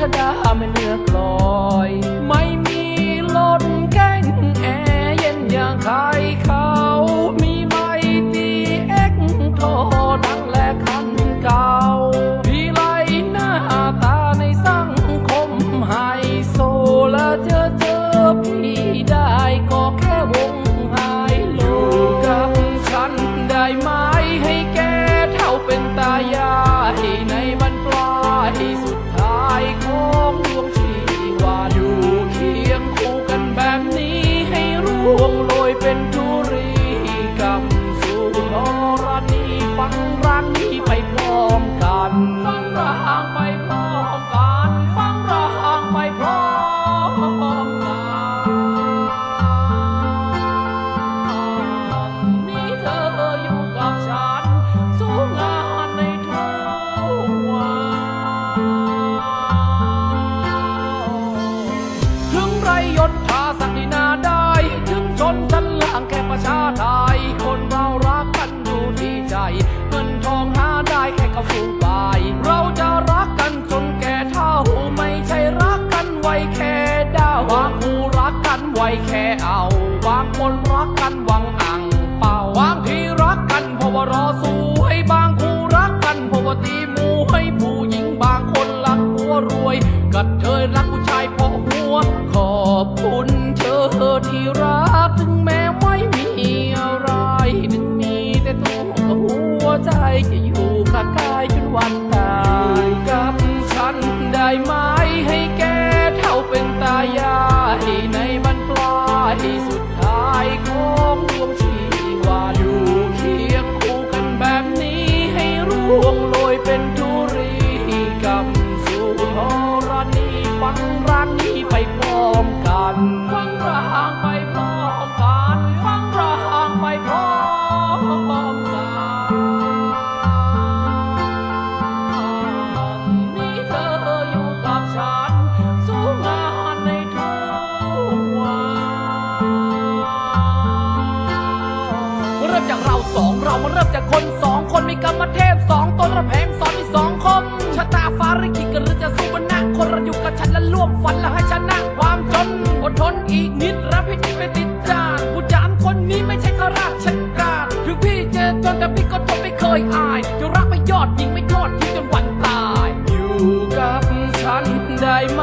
ชดาไม่เนื้อกลอย ไม่มีลดแก้งแอเย็นอย่างใครเขามีไม่ตีเอ็กโทดังและคันเก่าพี่ไลหน้าตาในสังคมไฮโซและเจอเจอพี่ได้ก็แค่วงไฮโลกับฉันได้ไหมให้แกเท่าเป็นตายายในบันปลาย นชั้นล่างแค่ประชาไทยคนเรารักกันอยู่ที่ใจ เงินทองหาได้แค่กับฟูกไปเราจะรักกันจนแก่เท่าไม่ใช่รักกันไว้แค่ดาวบางคู่รักกันไว้แค่เอา บางคนรักกันหวังอังเป่าบางทีรักกันเพราะว่ารอสู เริ่มจากคนสองคนมีกรรมเทพสองตนระแพงสอนมีสองคมชะตาฟ้าริกิกันหรือจะสู้บนหน้าคนระยู่กับฉันและร่วมฝันและให้ชนะความจนอดทนอีกนิดรับพิจิตไปติดจานผู้จามคนนี้ไม่ใช่ข้าราชการถึงพี่เจอจนแต่พี่ก็ทนไม่เคยอายจะรักไม่ยอดยิงไม่ทอดที่จนวันตาย อยู่กับฉันได้ไหม